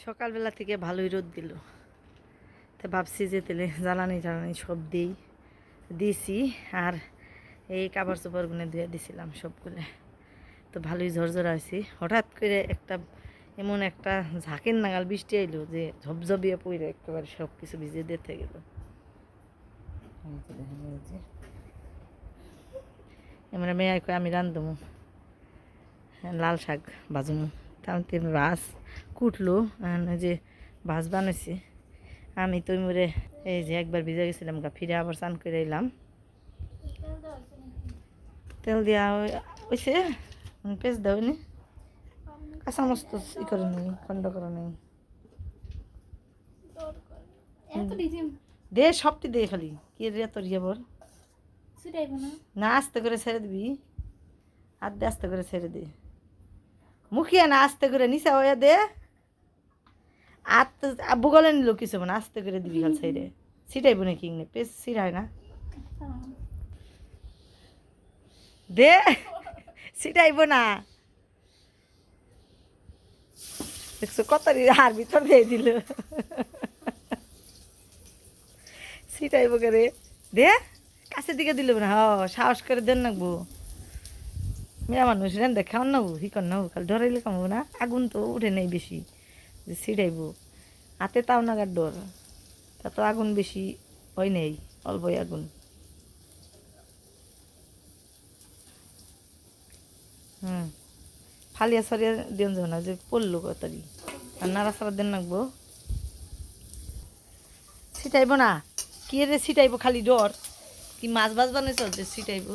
সকালবেলা থেকে ভালোই রোদ দিল। তো ভাবছি যে তেলে জ্বালানি জ্বালানি সব দিই, দিছি আর এই কাপড় চোপড়গুলো ধুয়ে দিছিলাম সবগুলো। তো ভালোই ঝরঝরা হয়েছি। হঠাৎ করে একটা এমন একটা ঝাঁকের নাগাল বৃষ্টি এলো যে ঝপঝপিয়ে পড়ে একেবারে সব কিছু ভিজে দিতে গেল। এমনি মেয়ে আমি রান্ধমু লাল শাক ভাজমু তাতে বাস কুটলো আর যে ভাজ বানাইছি। আমি তো মরে এই যে একবার ভিজে গেছিলাম গা ফিরে আবার স্নান করে এলাম। তেল দিয়া ওইছে পেঁচ দাও নি। কাঁচা মস্ত ই করে নেই খন্ড করে নেই। দে সবটি দে খালি কি রে তোর ইয়ে বল। না। আস্তে করে ছেড়ে দিবি। হাত দিয়ে আস্তে করে ছেড়ে দে। মুখিয়া না আস্তে করে নিচা হয়ে দে। আর তো বুগলে নিল কিছু মানে আস্তে করে দিবি খাল সাইডে সিটাইব না কি পেস সিটায় না। দে সিটাইব না। দেখছ কত হার ভিতর দিয়ে দিল। সিটাইব করে দে কাছের দিকে দিল না হ সাহস করে দেন নাকবো মেয়া মানুষ রেন দেখাও নাবো হিকন নাবো খালি ডরাইলে কামাবো না। আগুন তো উঠে নেই বেশি। যে ছিড়াইব। হাতে তাও নাগার ডর। তা তো আগুন বেশি হয় নেই, অল্পই আগুন। হুম। ফালিয়া সরিয়া দিন যাব না যে পড়ল কতারি। আর নাড়া সারা দেন নাকবো ছিটাইব না। কি রে ছিটাইব খালি ডর। কি মাছ বাজ বানাইছ যে ছিটাইব।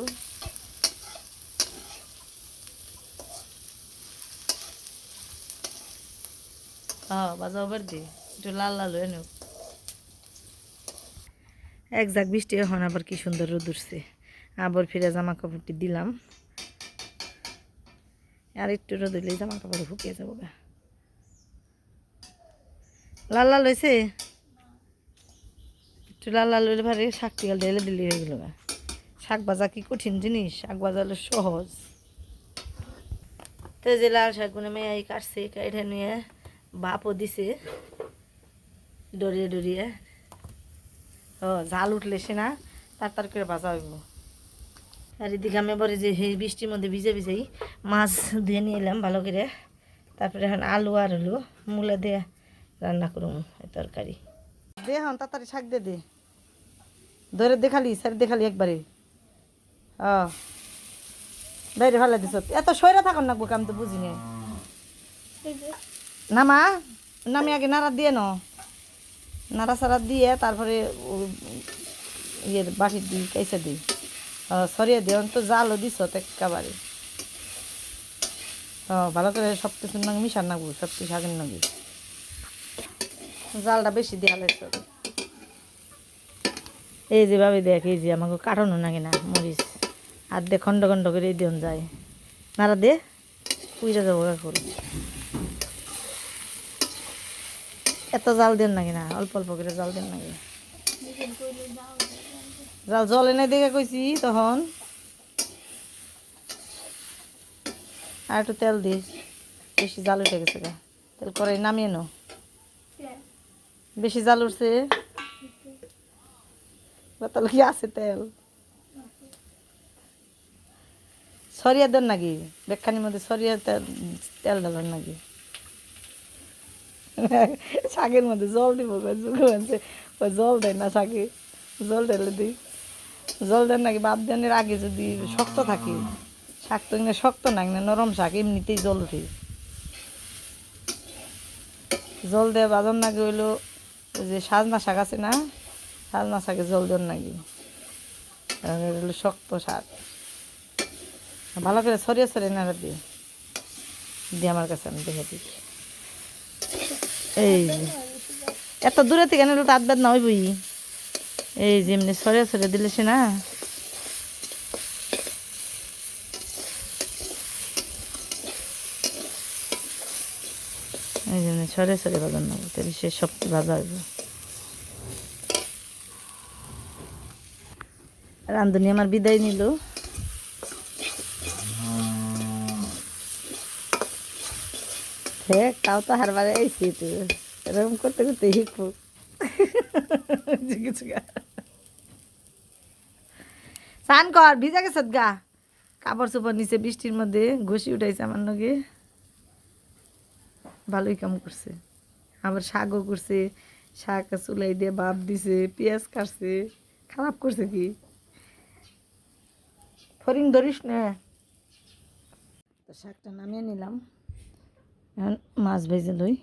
হ্যাঁ বাজাও বার দি একটু লাল লাল হয়ে নেব এক জাক বৃষ্টি এখন আবার কি সুন্দর রোদ উঠছে। আবার ফিরে জামা কাপড়টি দিলাম। আর একটু রোদ দিলেই জামা কাপড় শুকিয়ে যাব গা। লাল লাল হয়েছে একটু লাল লাল হলে ভারে শাক টিকাল ঢেলে দিলে হয়ে গেল গা। শাক ভাজা কি কঠিন জিনিস? শাক ভাজা হলো সহজ। তো যে লাল শাকগুলো মেয়ে কাটছে কেটে নিয়ে বাপও দিছে। ডরিয়ে ডরিয়ে ও জাল উঠলে সে না তার করে ভাজা হইব আর এদিকে আমি বলি যে এই বৃষ্টির মধ্যে ভিজে ভিজেই মাছ ধুয়ে নিয়ে এলাম ভালো করে তারপরে এখন আলু আর হলো, মূলা দিয়ে রান্না করুম তরকারি দে হন তাড়াতাড়ি শাক দে দে। ধরে দেখালি স্যার দেখালি একবারে ও বাইরে ভালো দিস এত সয়রা থাকুন না আমি তো বুঝি না নামা, নামি আগে নাড়া দিয়ে ন নাড়া সাড়া দিয়ে তারপরে ইয়ের বাটির দিই কাইসা দিই সরিয়ে দিই তো জালও দিস একেবারে ভালো করে সব কিছু নাকি মিশান নাগবো সব কিছু শাকের নাকি জালটা বেশি দেওয়া লাগছে। এই যে ভাবে দেখ, এই যে আমাকে কাটানো নাকি না, মরিচ। আর দে খন্ড খন্ড করে দিন যায়। নাড়া দে, পুইরা যাব এত জাল দেন নাকি না? অল্প অল্প করে জাল দেন নাকি? জাল জল এনে দেখে কইছি তখন। আর একটু তেল দিস। বেশি জাল উঠে গেছে গা। তেল করে নামিয়ে নো বেশি জাল উঠছে। তাহলে কি আছে তেল? সরিয়া দেন নাকি? বেখানির মধ্যে সরিয়া তেল তেল ডালেন নাকি? শাকের মধ্যে জল দিব ওই জল দেয় না শাকে? জল ঢেলে দিই জল দেন নাকি, বাদ দেনের আগে যদি শক্ত থাকে। শাক তো এমনি শক্ত না, এমনি নরম শাক, এমনিতেই জল উঠে। জল দেয় বাজার নাকি হইল যে সাজনা শাক আছে না, সাজনা শাকে জল দেন নাকি? শক্ত শাক। ভালো করে সরিয়ে সরিয়ে নাড়া দিয়ে। দিয়ে আমার কাছে আমি দেখে দিই এই এত দূরে থেকে নিলে তো আধ না হইবই। এই যে এমনি সরে সরে দিলে সে না। এই জন্য সরে সরে বাজার নেব তাহলে সে সব ভাজা হইব। রান্ধুনি আমার বিদায় নিল। হ্যাঁ তাও তো হারবারে আইসি তো এরকম করতে করতে শিখব স্নান কর, ভিজা গেছত গা। কাপড় চোপড় নিচে বৃষ্টির মধ্যে ঘষি উঠাইছে আমার নগে ভালোই কাম করছে। আবার শাকও করছে, শাক চুলাই দিয়ে ভাত দিছে, পেঁয়াজ কাটছে। খারাপ করছে কি? ফরিং ধরিস না। শাকটা নামিয়ে নিলাম। মাছ ভেজে লই।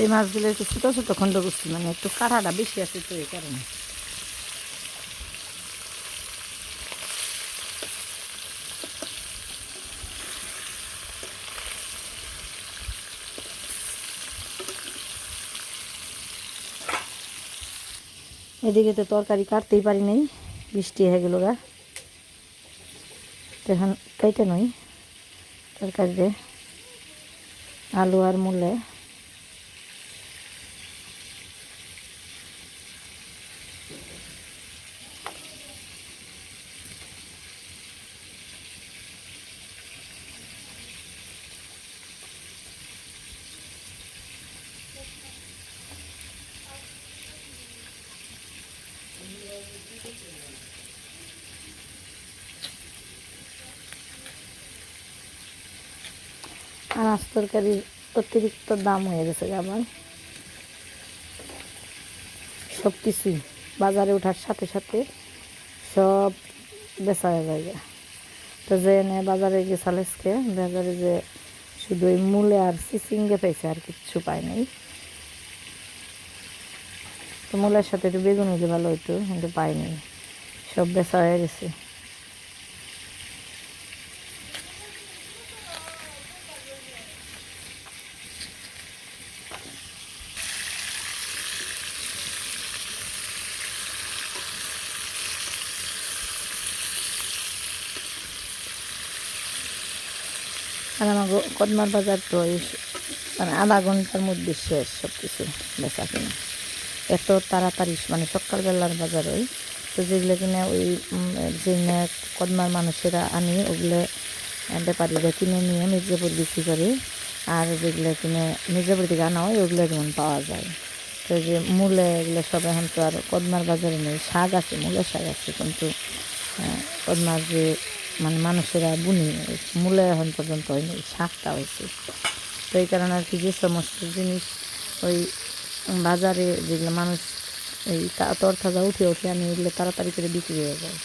এই মাছগুলো একটু ছোটো ছোটো খণ্ড করছি মানে একটু কাঁটাটা বেশি আছে তো এই কারণে। এদিকে তো তরকারি কাটতেই পারি নাই, বৃষ্টি হয়ে গেল গা। এখন কেটে নই তরকারিতে, আলু আর মূলে। আনাজ তরকারির অতিরিক্ত দাম হয়ে গেছে আমার। সব কিছুই বাজারে ওঠার সাথে সাথে সব বেচা হয়ে যায় তো যে এনে বাজারে গেছাল আজকে, বাজারে যে শুধু ওই মূলে আর সিসিঙ্গে পাইছে আর কিচ্ছু পায় নাই। তো মূলের সাথে একটু বেগুন হইলে ভালো হইতো, কিন্তু পাইনি সব বেচা হয়ে গেছে। আর আমার কদমার বাজার তো মানে আধা ঘণ্টার মধ্যে শেষ সব কিছু বেচা কিনা। এত তাড়াতাড়ি মানে সকালবেলার বাজার ওই তো যেগুলো কিনা ওই যে কদমার মানুষেরা আনি, ওগুলো ব্যাপারীরা কিনে নিয়ে মির্জাপুর বিক্রি করে, আর যেগুলো কিনে মির্জাপুর থেকে আনা হয়, ওগুলো যেমন পাওয়া যায়। তো যে মূলে এগুলো সব এখন তো আর কদমার বাজারে নেই, শাক আছে, মূলের শাক আছে, কিন্তু কদমার যে মানে মানুষেরা বুনি ওই মূলে এখন পর্যন্ত হয়নি শাকটা হয়েছে। তো এই কারণে আর কি যে সমস্ত জিনিস ওই বাজারে যেগুলো মানুষ এই তরতাজা উঠে উঠে আমি এগুলো তাড়াতাড়ি করে বিক্রি হয়ে যায়।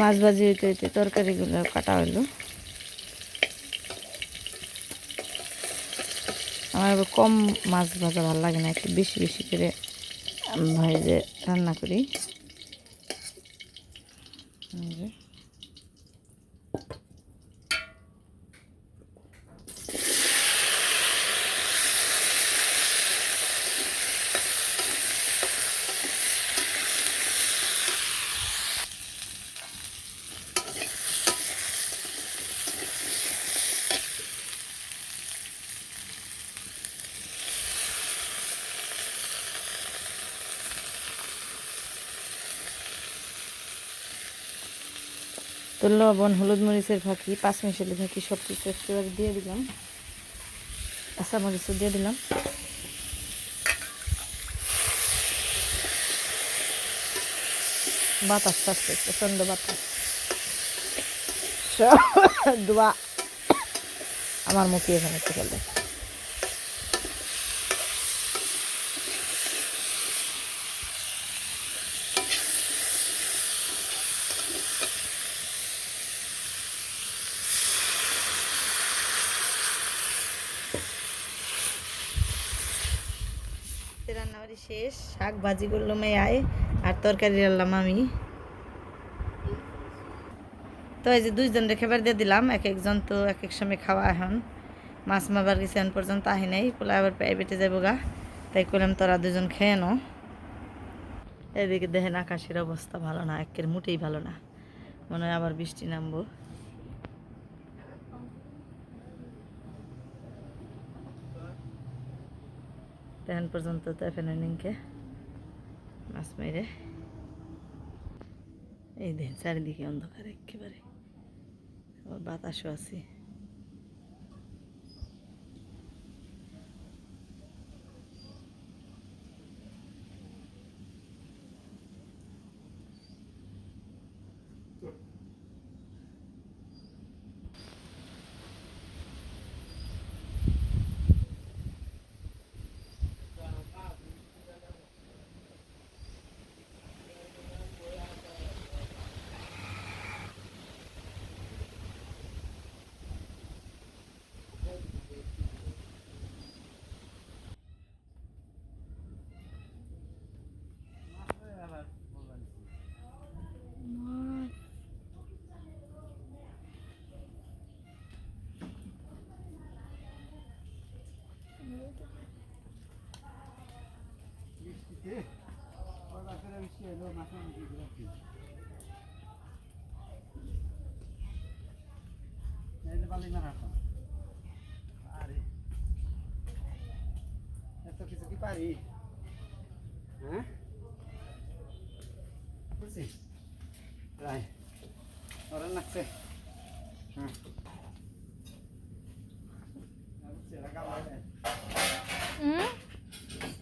মাছ ভাজি হইতে হইতে তরকারিগুলো কাটা হইল। আমার কম মাছ ভাজা ভালো লাগে না একটু বেশি বেশি করে ভেজে রান্না করি। তো লবণ, হলুদ মরিচের ফাঁকি পাঁচ মিশালি ফাঁকি সব কিছু একেবারে দিয়ে দিলাম। কাঁচা মরিচও দিয়ে দিলাম। বাতাস আসছে প্রচণ্ড বাতাস। দোয়া আমার মুখে এখানে একটু ফেলে রান্নাবাড়ি শেষ, শাক ভাজি করল মেয়ে আয় আর তরকারি রান্নাম আমি। তো এই যে দুইজন রেখে বের দিয়ে দিলাম, এক একজন তো এক এক সময় খাওয়া এখন। মাছ মারবার গেছে এখন পর্যন্ত আহি নাই, পোলা আবার প্রাইভেটে যাব গা। তাই করলাম তোরা দুজন খেয়ে নো এদিকে দেখেন আকাশের অবস্থা ভালো না, একের মোটেই ভালো না। মনে হয় আবার বৃষ্টি নামবো। তেমন পর্যন্ত তো এফেনে নিংকে মাছ মেরে এই দিন চারিদিকে অন্ধকার একেবারে আবার বাতাসও আছে এত কিছু কি পারি হ্যাঁ বুঝছি রাই ওরা লাগছে হ্যাঁ বুঝছি, এরা গাবলা দেয়।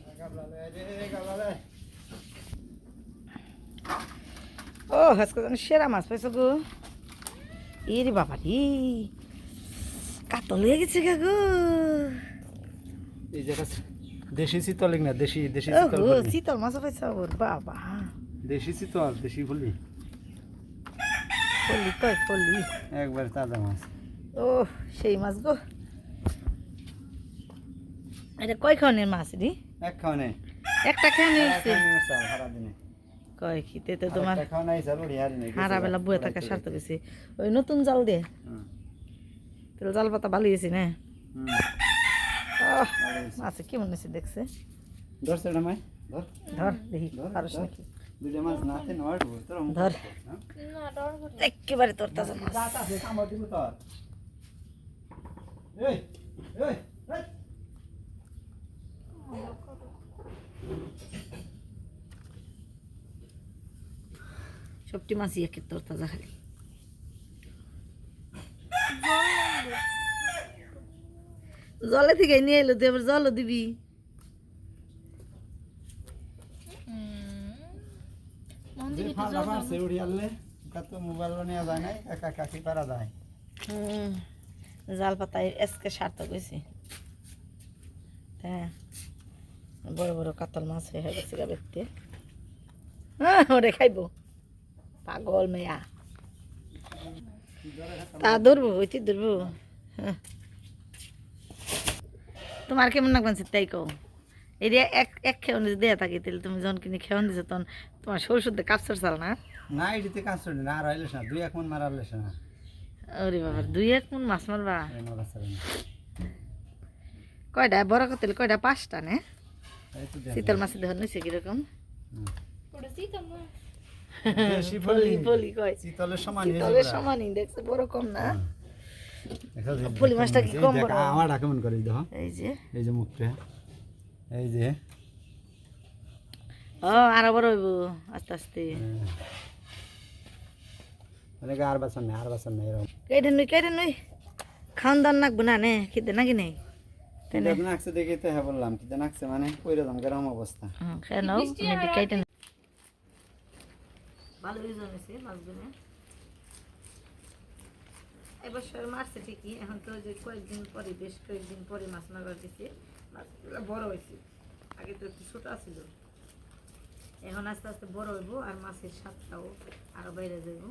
এরা গাবলা দেয় রে, গাবলা দেয়। ও আজকে যেন সেরা মাছ পাইছো গো? ইরে বাবা রে কাতল হয়ে গেছে গা গো। এই দেশি চিতল না দেশি দেশি ফুলি। শীতল মাছ পাইছো ওর বাবা। দেশি চিতল দেশি ফুলি ফলি কয় ফলি? একবার তাজা মাছ। ও সেই মাছ গো। এটা কয় খাওয়ানের মাছ রে? এক খাওয়ানে। একটা খেয়ে নিয়েছে সারা দিনে। কয় খিতে তো তোমার হারি বেলা বয়ে থাকা সার্থ গেছে ওই নতুন জাল দিয়ে হুম, তেল জাল পাতা ভালো গেছে না। মাছে কেমন হয়েছে। দেখছে? ধর ধর। দেখি ধর, পারস ধর। নাকি? ধর। একেবারে তোর তাজা মাছ দাঁত আছে কামড় দিব তোর এই এই এই সবটি মাছই একের তোর তাজা খালি। জলে থেকে নিয়ে এলো তুই আবার জলও দিবি। জাল পাতায় এসকে হ্যাঁ বড় বড় কাতল মাছ হয়ে গেছে গা ব্যক্তি হ্যাঁ ওরে খাইব। পাগল মেয়া। তা ধরবো ওইটি ধরবো। হ্যাঁ। তোমার কেমন লাগবেন তাই কও? এই যে এক এক খেয়ে যদি দেয়া থাকি তাহলে তুমি যখন কিনে খেয়ে দিছো তখন তোমার সরু শুদ্ধ কাপসার চাল না? না এটিতে কাজ না আর হইলেস না দুই এক মন মারালেস না ওরে বাবা দুই এক মন মাছ মারবা। কয়টা? বড় কতেল কয়টা? পাঁচটা নে। শীতল মাছের দেহ নিছে কীরকম? ফলি ফলি ফলি কয় শীতলের সমান এই সমানই দেখছে বড় কম না? হুম। দেখো যে- ফলি মাছটা কি কম বড়? আমার কেমন করে দেখো। এই যে। এই যে মুখটা। এই যে। ও আরও বড় হইব আস্তে আস্তে। অনেকে আর বাসন নেই আর বাসন নেই এরকম। কেটে নই কেটে নই। খাওয়ান দান নাকবো না নে খেতে নাকি নেই? তাই না? কিতাব নাকছে দেখে তো হ্যাঁ বললাম নাকছে মানে দাম অবস্থা। কেটে ভালো ইউজ হয়েছে মাছগুলো এবছর মারছে ঠিকই, এখন তো যে কয়েকদিন পরে, বেশ কয়েকদিন পরে মাছ মারবার দিছে। মাছগুলো বড় হয়েছে। আগে তো একটু ছোট ছিল এখন আস্তে আস্তে বড় হইব আর মাছের স্বাদটাও আরও বাইরে যাইব।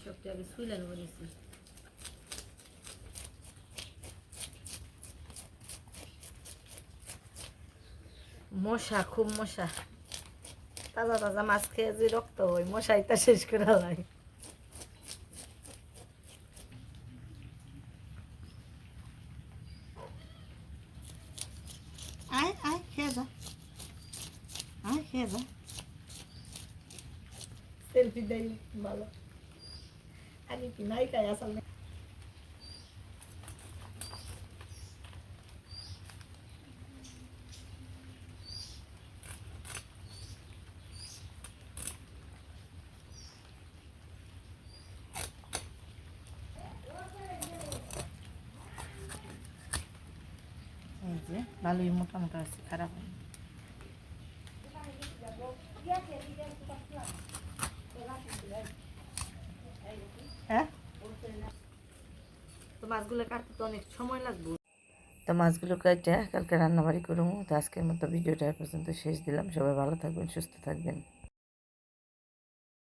সবটা আগে শুইলে নেব মশা খুব মশা। তাজা তাজা মাছ খেয়ে যে রক্ত হয় মশাইটা শেষ করে হয় আয় আয় খেয়ে যা। আয় খেয়ে যা। সেলফি দেই ভালো। আগে কি নাই খাই আসলে এই যে ভালোই মোটামুটি মোটা আছে খারাপ হয়নি। হ্যাঁ? তো মাছগুলো কাটতে তো অনেক সময় লাগবে। তো মাছগুলো কাটে কালকে রান্নাবাড়ি করব তো আজকের মতো ভিডিওটা পর্যন্ত শেষ দিলাম। সবাই ভালো থাকবেন সুস্থ থাকবেন।